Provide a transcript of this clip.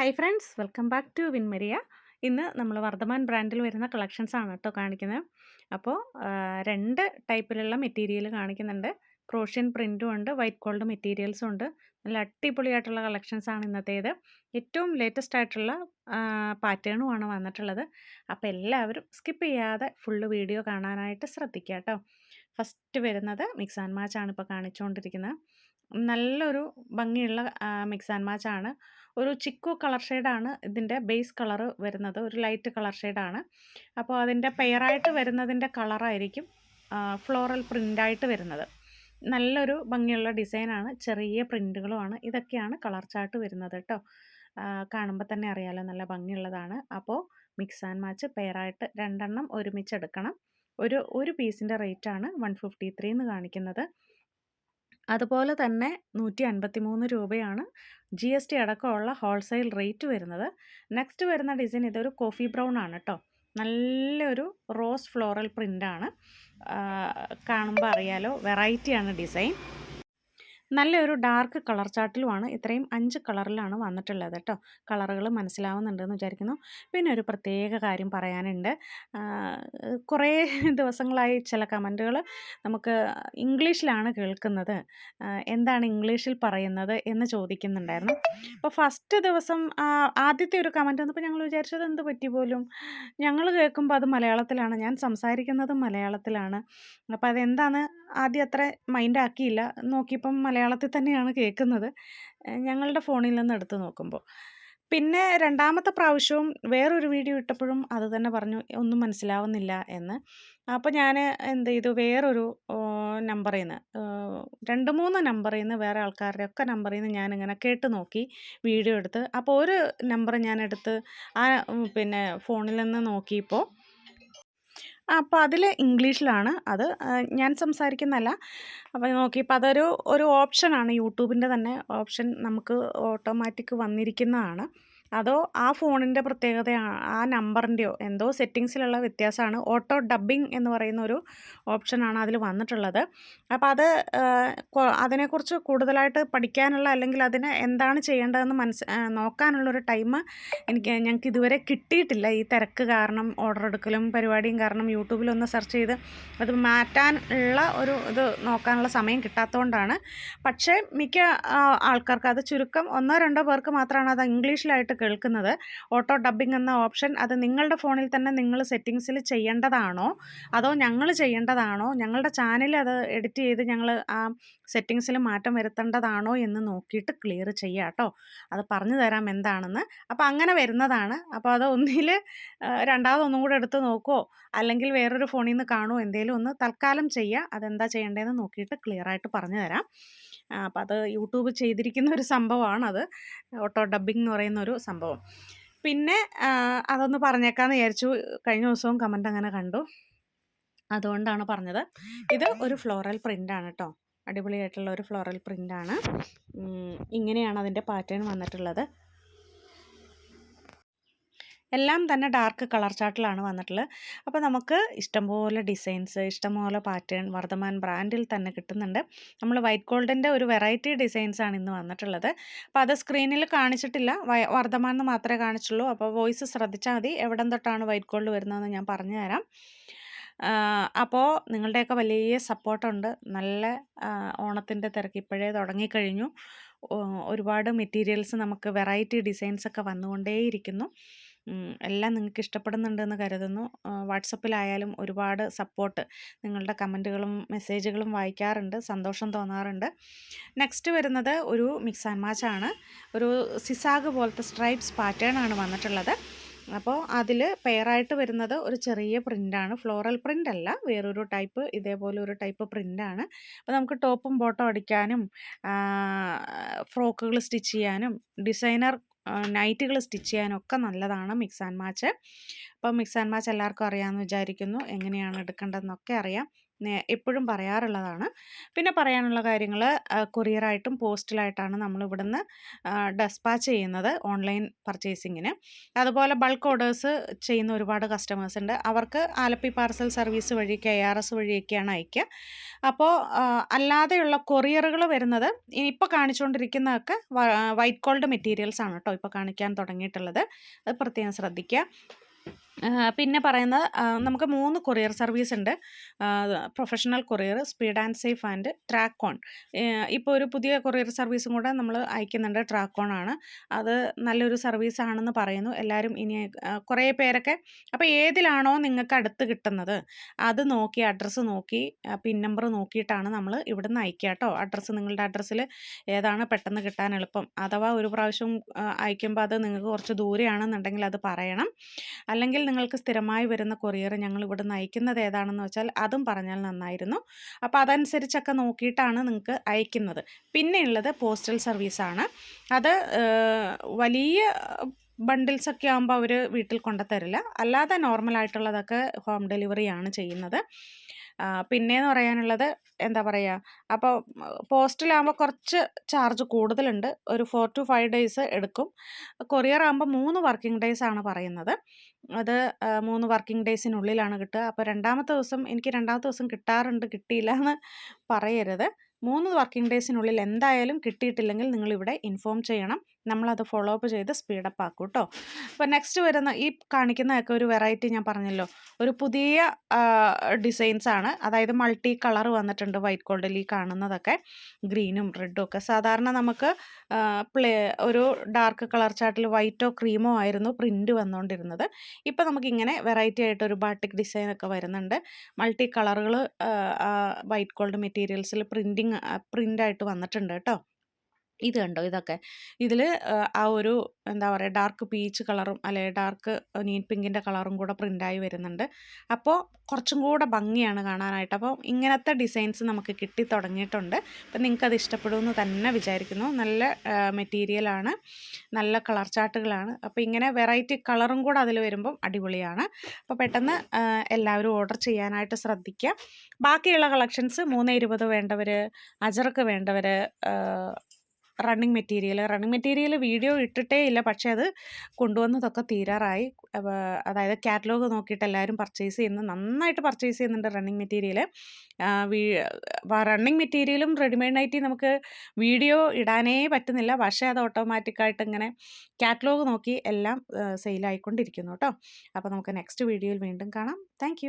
Hi friends welcome back to Vinmaria ഇന്ന് നമ്മൾ വർദ്ധമാൻ ബ്രാൻഡിൽ വരുന്ന കളക്ഷൻസ് ആണ് കേട്ടോ കാണിക്കുന്നത് അപ്പോൾ രണ്ട് ടൈപ്പിലുള്ള മെറ്റീരിയൽ കാണിക്കുന്നുണ്ട്. ക്രോഷ്യൻ പ്രിന്റും ഉണ്ട് വൈറ്റ് ഗോൾഡ് മെറ്റീരിയൽസും ഉണ്ട്. നല്ല അടിപൊളിയായിട്ടുള്ള കളക്ഷൻസ് ആണ് ഇന്നത്തേത്. ഏറ്റവും ലേറ്റസ്റ്റ് ആയിട്ടുള്ള പാറ്റേണുമാണ് വന്നിട്ടുള്ളത്. അപ്പോൾ എല്ലാവരും സ്കിപ്പ് ചെയ്യാതെ ഫുള്ള് വീഡിയോ കാണാനായിട്ട് ശ്രദ്ധിക്കുക കേട്ടോ ഫസ്റ്റ് വരുന്നത് മിക്സ് ആൻഡ് മാച്ച് ആണ് ഇപ്പോൾ കാണിച്ചുകൊണ്ടിരിക്കുന്നത് നല്ലൊരു ഭംഗിയുള്ള മിക്സ് ആൻഡ് മാച്ച് ആണ്. ഒരു ചിക്കു കളർ ഷെയ്ഡാണ് ഇതിന്റെ ബേസ് കളർ വരുന്നത്. ഒരു ലൈറ്റ് കളർ ഷെയ്ഡാണ് അപ്പോൾ അതിന്റെ പെയറായിട്ട് വരുന്നതിന്റെ കളറായിരിക്കും ഫ്ലോറൽ പ്രിന്റായിട്ട് വരുന്നത്. നല്ലൊരു ഭംഗിയുള്ള ഡിസൈനാണ് ചെറിയ പ്രിന്റുകളുമാണ് ഇതൊക്കെയാണ് കളർ ചാർട്ട് വരുന്നത് കേട്ടോ കാണുമ്പോൾ തന്നെ അറിയാലോ നല്ല ഭംഗിയുള്ളതാണ്. അപ്പോൾ മിക്സ് ആൻഡ് മാച്ച് പെയറായിട്ട് രണ്ടെണ്ണം ഒരുമിച്ച് എടുക്കണം ഒരു ഒരു പീസിന്റെ റേറ്റാണ് വൺ ഫിഫ്റ്റി ത്രീ എന്ന് കാണിക്കുന്നത്. അതുപോലെ തന്നെ നൂറ്റി അൻപത്തി മൂന്ന് രൂപയാണ് ജി എസ് ടി അടക്കമുള്ള ഹോൾസെയിൽ റേറ്റ് വരുന്നത്. നെക്സ്റ്റ് വരുന്ന ഡിസൈൻ ഇതൊരു കോഫി ബ്രൗൺ ആണ് കേട്ടോ നല്ലൊരു റോസ് ഫ്ലോറൽ പ്രിന്റാണ് കാണുമ്പോൾ അറിയാലോ വെറൈറ്റിയാണ് ഡിസൈൻ. നല്ലൊരു ഡാർക്ക് കളർ ചാർട്ടിലുമാണ് ഇത്രയും അഞ്ച് കളറിലാണ് വന്നിട്ടുള്ളത് കേട്ടോ കളറുകൾ മനസ്സിലാവുന്നുണ്ടെന്ന് വിചാരിക്കുന്നു. പിന്നെ ഒരു പ്രത്യേക കാര്യം പറയാനുണ്ട്. കുറേ ദിവസങ്ങളായി ചില കമന്റുകൾ നമുക്ക് ഇംഗ്ലീഷിലാണ് കേൾക്കുന്നത്. എന്താണ് ഇംഗ്ലീഷിൽ പറയുന്നത് എന്ന് ചോദിക്കുന്നുണ്ടായിരുന്നു. അപ്പോൾ ഫസ്റ്റ് ദിവസം ആദ്യത്തെ ഒരു കമന്റ് വന്നപ്പോൾ ഞങ്ങൾ വിചാരിച്ചത് എന്ത് പറ്റി പോലും? ഞങ്ങൾ കേൾക്കുമ്പോൾ അത് മലയാളത്തിലാണ്. ഞാൻ സംസാരിക്കുന്നതും മലയാളത്തിലാണ്. അപ്പോൾ അതെന്താണ്? ആദ്യം അത്ര മൈൻഡാക്കിയില്ല നോക്കിയപ്പം മലയാളത്തിൽ തന്നെയാണ് കേൾക്കുന്നത്. ഞങ്ങളുടെ ഫോണിൽ നിന്ന് എടുത്ത് നോക്കുമ്പോൾ. പിന്നെ രണ്ടാമത്തെ പ്രാവശ്യവും വേറൊരു വീഡിയോ ഇട്ടപ്പോഴും അത് തന്നെ പറഞ്ഞു ഒന്നും മനസ്സിലാവുന്നില്ല എന്ന്. അപ്പോൾ ഞാൻ എന്ത് ചെയ്തു? വേറൊരു നമ്പറിൽ നിന്ന് രണ്ട് മൂന്ന് നമ്പറിൽ നിന്ന് വേറെ ആൾക്കാരുടെ ഒക്കെ നമ്പറിൽ നിന്ന് ഞാനിങ്ങനെ കേട്ട് നോക്കി വീഡിയോ എടുത്ത്. അപ്പോൾ ഒരു നമ്പർ ഞാനെടുത്ത് ആ പിന്നെ ഫോണിൽ നിന്ന് നോക്കിയപ്പോൾ അപ്പോൾ അതിൽ ഇംഗ്ലീഷിലാണ്. അത് ഞാൻ സംസാരിക്കുന്നതല്ല. അപ്പോൾ നോക്കിയപ്പോൾ അതൊരു ഒരു ഓപ്ഷനാണ് യൂട്യൂബിന്റെ തന്നെ ഓപ്ഷൻ നമുക്ക് ഓട്ടോമാറ്റിക് വന്നിരിക്കുന്നതാണ്. അതോ ആ ഫോണിന്റെ പ്രത്യേകതയാണ് ആ നമ്പറിന്റെയോ എന്തോ സെറ്റിങ്സിലുള്ള വ്യത്യാസമാണ്. ഓട്ടോ ഡബ്ബിംഗ് എന്ന് പറയുന്ന ഒരു ഓപ്ഷനാണ് അതിൽ വന്നിട്ടുള്ളത്. അപ്പോൾ അത് അതിനെക്കുറിച്ച് കൂടുതലായിട്ട് പഠിക്കാനുള്ള അല്ലെങ്കിൽ അതിന് എന്താണ് ചെയ്യേണ്ടതെന്ന് മനസ്സ് നോക്കാനുള്ളൊരു ടൈം എനിക്ക് ഞങ്ങൾക്ക് ഇതുവരെ കിട്ടിയിട്ടില്ല. ഈ തിരക്ക് കാരണം ഓർഡർ എടുക്കലും പരിപാടിയും കാരണം യൂട്യൂബിലൊന്ന് സെർച്ച് ചെയ്ത് അത് മാറ്റാനുള്ള ഒരു ഇത് നോക്കാനുള്ള സമയം കിട്ടാത്തതുകൊണ്ടാണ് പക്ഷേ മിക്ക ആൾക്കാർക്ക് അത് ചുരുക്കം ഒന്നോ രണ്ടോ പേർക്ക് മാത്രമാണ് അത് ഇംഗ്ലീഷിലായിട്ട് കേൾക്കുന്നത്. ഓട്ടോ ഡബ്ബിംഗ് എന്ന ഓപ്ഷൻ അത് നിങ്ങളുടെ ഫോണിൽ തന്നെ നിങ്ങൾ സെറ്റിങ്സിൽ ചെയ്യേണ്ടതാണോ? അതോ ഞങ്ങൾ ചെയ്യേണ്ടതാണോ? ഞങ്ങളുടെ ചാനൽ അത് എഡിറ്റ് ചെയ്ത് ഞങ്ങൾ ആ സെറ്റിങ്സിൽ മാറ്റം വരുത്തേണ്ടതാണോ എന്ന് നോക്കിയിട്ട് ക്ലിയർ ചെയ്യുക കേട്ടോ. അത് പറഞ്ഞു തരാം എന്താണെന്ന്. അപ്പോൾ അങ്ങനെ വരുന്നതാണ്. അപ്പോൾ അത് ഒന്നിൽ രണ്ടാമതൊന്നും കൂടെ എടുത്ത് നോക്കുമോ അല്ലെങ്കിൽ വേറൊരു ഫോണിൽ നിന്ന് കാണുമോ എന്തെങ്കിലും ഒന്ന് തൽക്കാലം ചെയ്യുക. അതെന്താ ചെയ്യേണ്ടതെന്ന് നോക്കിയിട്ട് ക്ലിയർ ആയിട്ട് പറഞ്ഞു തരാം. അപ്പോൾ അത് യൂട്യൂബ് ചെയ്തിരിക്കുന്ന ഒരു സംഭവമാണത് ഓട്ടോ ഡബ്ബിംഗ് എന്ന് പറയുന്ന ഒരു സംഭവം. പിന്നെ അതൊന്ന് പറഞ്ഞേക്കാമെന്ന് വിചാരിച്ചു. കഴിഞ്ഞ ദിവസവും കമന്റ് അങ്ങനെ കണ്ടു. അതുകൊണ്ടാണ് പറഞ്ഞത്. ഇത് ഒരു ഫ്ലോറൽ പ്രിന്റാണ് കേട്ടോ അടിപൊളിയായിട്ടുള്ള ഒരു ഫ്ലോറൽ പ്രിന്റാണ് ഇങ്ങനെയാണ് അതിന്റെ പാറ്റേൺ വന്നിട്ടുള്ളത്. എല്ലാം തന്നെ ഡാർക്ക് കളർ ചാർട്ടിലാണ് വന്നിട്ടുള്ളത്. അപ്പോൾ നമുക്ക് ഇഷ്ടംപോലെ ഡിസൈൻസ് ഇഷ്ടംപോലെ പാറ്റേൺ വർദ്ധമാൻ ബ്രാൻഡിൽ തന്നെ കിട്ടുന്നുണ്ട്. നമ്മൾ വൈറ്റ് ഗോൾഡിന്റെ ഒരു വെറൈറ്റി ഡിസൈൻസാണ് ഇന്ന് വന്നിട്ടുള്ളത്. അപ്പോൾ അത് സ്ക്രീനിൽ കാണിച്ചിട്ടില്ല. വർദ്ധമാൻ എന്ന് മാത്രമേ കാണിച്ചുള്ളൂ. അപ്പോൾ വോയിസ് ശ്രദ്ധിച്ചാൽ മതി. എവിടം തൊട്ടാണ് വൈറ്റ് ഗോൾഡ് വരുന്നതെന്ന് ഞാൻ പറഞ്ഞു തരാം. അപ്പോൾ നിങ്ങളുടെയൊക്കെ വലിയ സപ്പോർട്ടുണ്ട്. നല്ല ഓണത്തിന്റെ തിരക്ക് ഇപ്പോഴേ തുടങ്ങിക്കഴിഞ്ഞു. ഒരുപാട് മെറ്റീരിയൽസ് നമുക്ക് വെറൈറ്റി ഡിസൈൻസൊക്കെ വന്നുകൊണ്ടേയിരിക്കുന്നു. എല്ലാം നിങ്ങൾക്ക് ഇഷ്ടപ്പെടുന്നുണ്ടെന്ന് കരുതുന്നു. വാട്സപ്പിലായാലും ഒരുപാട് സപ്പോർട്ട് നിങ്ങളുടെ കമന്റുകളും മെസ്സേജുകളും വായിക്കാറുണ്ട് സന്തോഷം തോന്നാറുണ്ട്. നെക്സ്റ്റ് വരുന്നത് ഒരു മിക്സ് ആൻഡ് മാച്ച് ആണ്. ഒരു സിസാഗ് പോലത്തെ സ്ട്രൈപ്സ് പാറ്റേൺ ആണ് വന്നിട്ടുള്ളത്. അപ്പോൾ അതിൽ പെയറായിട്ട് വരുന്നത് ഒരു ചെറിയ പ്രിന്റാണ് ഫ്ലോറൽ പ്രിന്റ് അല്ല വേറൊരു ടൈപ്പ് ഇതേപോലെ ഒരു ടൈപ്പ് പ്രിന്റാണ് അപ്പോൾ നമുക്ക് ടോപ്പും ബോട്ടം അടിക്കാനും ഫ്രോക്കുകൾ സ്റ്റിച്ച് ചെയ്യാനും ഡിസൈനർ നൈറ്റുകൾ സ്റ്റിച്ച് ചെയ്യാനൊക്കെ നല്ലതാണ് മിക്സ് ആൻഡ് മാച്ച്. അപ്പോൾ മിക്സ് ആൻഡ് മാച്ച് എല്ലാവർക്കും അറിയാമെന്ന് വിചാരിക്കുന്നു. എങ്ങനെയാണ് എടുക്കേണ്ടതെന്നൊക്കെ അറിയാം. എപ്പോഴും പറയാറുള്ളതാണ്. പിന്നെ പറയാനുള്ള കാര്യങ്ങൾ കൊറിയറായിട്ടും പോസ്റ്റിലായിട്ടാണ് നമ്മൾ ഇവിടുന്ന് ഡെസ്പാച്ച് ചെയ്യുന്നത് ഓൺലൈൻ പർച്ചേസിങ്ങിന്. അതുപോലെ ബൾക്ക് ഓർഡേഴ്സ് ചെയ്യുന്ന ഒരുപാട് കസ്റ്റമേഴ്സ് ഉണ്ട്. അവർക്ക് ആലപ്പി പാർസൽ സർവീസ് വഴി കെ ആർ എസ് വഴിയൊക്കെയാണ് അയക്കുക അപ്പോൾ അല്ലാതെയുള്ള കൊറിയറുകൾ വരുന്നത് ഇപ്പോൾ കാണിച്ചുകൊണ്ടിരിക്കുന്നതൊക്കെ വൈറ്റ് കോൾഡ് മെറ്റീരിയൽസ് ആണ് കേട്ടോ ഇപ്പോൾ കാണിക്കാൻ തുടങ്ങിയിട്ടുള്ളത്. അത് പ്രത്യേകം ശ്രദ്ധിക്കുക. പിന്നെ പറയുന്നത് നമുക്ക് മൂന്ന് കൊറിയർ സർവീസ് ഉണ്ട്. Professional courier speed and safe and Trackon ഇപ്പോൾ ഒരു പുതിയ കൊറിയർ സർവീസും കൂടെ നമ്മൾ അയക്കുന്നുണ്ട് ട്രാക്ക് ഓൺ ആണ്. അത് നല്ലൊരു സർവീസ് ആണെന്ന് പറയുന്നു. എല്ലാവരും ഇനി കുറേ പേരൊക്കെ അപ്പോൾ ഏതിലാണോ നിങ്ങൾക്ക് അടുത്ത് കിട്ടുന്നത് അത് നോക്കി അഡ്രസ്സ് നോക്കി പിൻ നമ്പർ നോക്കിയിട്ടാണ് നമ്മൾ ഇവിടുന്ന് അയക്കുക കേട്ടോ. അഡ്രസ്സ് നിങ്ങളുടെ അഡ്രസ്സിൽ ഏതാണ് പെട്ടെന്ന് കിട്ടാൻ എളുപ്പം. അഥവാ ഒരു പ്രാവശ്യം അയക്കുമ്പോൾ അത് നിങ്ങൾക്ക് കുറച്ച് ദൂരെയാണെന്നുണ്ടെങ്കിൽ അത് പറയണം. അല്ലെങ്കിൽ നിങ്ങൾക്ക് സ്ഥിരമായി വരുന്ന കൊറിയർ ഞങ്ങൾ ഇവിടെ നിന്ന് അയക്കുന്നത് ഏതാണെന്ന് വെച്ചാൽ അതും പറഞ്ഞാൽ നന്നായിരുന്നു. അപ്പോൾ അതനുസരിച്ചൊക്കെ നോക്കിയിട്ടാണ് നിങ്ങൾക്ക് അയക്കുന്നത്. പിന്നെയുള്ളത് പോസ്റ്റൽ സർവീസാണ്. അത് വലിയ ബണ്ടിൽസ് ഒക്കെ ആകുമ്പോൾ അവർ വീട്ടിൽ കൊണ്ടുതരില്ല അല്ലാതെ നോർമലായിട്ടുള്ളതൊക്കെ ഹോം ഡെലിവറിയാണ് ചെയ്യുന്നത്. പിന്നെയെന്ന് പറയാനുള്ളത് എന്താ പറയുക അപ്പോൾ പോസ്റ്റിലാകുമ്പോൾ കുറച്ച് ചാർജ് കൂടുതലുണ്ട്. ഒരു ഫോർ ടു ഫൈവ് ഡേയ്സ് എടുക്കും. കൊറിയർ ആകുമ്പോൾ മൂന്ന് വർക്കിംഗ് ഡേയ്സ് ആണ് പറയുന്നത്. അത് മൂന്ന് വർക്കിംഗ് ഡേയ്സിനുള്ളിലാണ് കിട്ടുക. അപ്പോൾ രണ്ടാമത്തെ ദിവസം എനിക്ക് രണ്ടാമത്തെ ദിവസം കിട്ടാറുണ്ട് കിട്ടിയില്ല എന്ന് പറയരുത്. മൂന്ന് വർക്കിംഗ് ഡേയ്സിനുള്ളിൽ എന്തായാലും കിട്ടിയിട്ടില്ലെങ്കിൽ നിങ്ങളിവിടെ ഇൻഫോം ചെയ്യണം. നമ്മളത് ഫോളോ അപ്പ് ചെയ്ത് സ്പീഡപ്പ് ആക്കും കേട്ടോ അപ്പോൾ നെക്സ്റ്റ് വരുന്ന ഈ കാണിക്കുന്നതൊക്കെ ഒരു വെറൈറ്റി ഞാൻ പറഞ്ഞല്ലോ. ഒരു പുതിയ ഡിസൈൻസ് ആണ്. അതായത് മൾട്ടി കളർ വന്നിട്ടുണ്ട് വൈറ്റ് ഗോൾഡിൽ ഈ കാണുന്നതൊക്കെ. ഗ്രീനും റെഡും ഒക്കെ. സാധാരണ നമുക്ക് പ്ലേ ഒരു ഡാർക്ക് കളർ ചാർട്ടിൽ വൈറ്റോ ക്രീമോ ആയിരുന്നു പ്രിന്റ് വന്നുകൊണ്ടിരുന്നത് ഇപ്പോൾ നമുക്കിങ്ങനെ വെറൈറ്റി ആയിട്ട് ഒരു ബാട്ടിക് ഡിസൈൻ ഒക്കെ വരുന്നുണ്ട്. മൾട്ടി കളറുകൾ വൈറ്റ് ഗോൾഡ് മെറ്റീരിയൽസിൽ പ്രിന്റിങ് പ്രിന്റായിട്ട് വന്നിട്ടുണ്ട് കേട്ടോ. ഇത് കണ്ടോ? ഇതൊക്കെ. ഇതിൽ ആ ഒരു എന്താ പറയുക ഡാർക്ക് പീച്ച് കളറും അല്ലെ ഡാർക്ക് നീൻ പിങ്കിന്റെ കളറും കൂടെ പ്രിന്റായി വരുന്നുണ്ട്. അപ്പോൾ കുറച്ചും കൂടെ ഭംഗിയാണ് കാണാനായിട്ട്. അപ്പോൾ ഇങ്ങനത്തെ ഡിസൈൻസ് നമുക്ക് കിട്ടി തുടങ്ങിയിട്ടുണ്ട്. അപ്പം നിങ്ങൾക്കത് ഇഷ്ടപ്പെടുമെന്ന് തന്നെ വിചാരിക്കുന്നു. നല്ല മെറ്റീരിയലാണ് നല്ല കളർ ചാർട്ടുകളാണ്. അപ്പോൾ ഇങ്ങനെ വെറൈറ്റി കളറും കൂടെ അതിൽ വരുമ്പം അടിപൊളിയാണ്. അപ്പോൾ പെട്ടെന്ന് എല്ലാവരും ഓർഡർ ചെയ്യാനായിട്ട് ശ്രദ്ധിക്കുക. ബാക്കിയുള്ള കളക്ഷൻസ് മൂന്ന് ഇരുപത് വേണ്ടവർ അജർക്ക് വേണ്ടവർ running material running material video ഇട്ടിട്ടേ ഇല്ല. പക്ഷേ അത് കൊണ്ടുവന്നതൊക്കെ തീരാറായി. അതായത് കാറ്റലോഗ് നോക്കിയിട്ട് എല്ലാവരും പർച്ചേസ് ചെയ്യുന്നു നന്നായിട്ട് പർച്ചേസ് ചെയ്യുന്നുണ്ട് റണ്ണിങ് മെറ്റീരിയൽ റണ്ണിങ് മെറ്റീരിയലും റെഡിമെയ്ഡ് നൈറ്റി നമുക്ക് വീഡിയോ ഇടാനേ പറ്റുന്നില്ല. പക്ഷേ അത് ഓട്ടോമാറ്റിക്കായിട്ട് ഇങ്ങനെ കാറ്റലോഗ് നോക്കി എല്ലാം സെയിലായിക്കൊണ്ടിരിക്കുന്നു കേട്ടോ അപ്പോൾ നമുക്ക് നെക്സ്റ്റ് വീഡിയോയിൽ വീണ്ടും കാണാം. താങ്ക്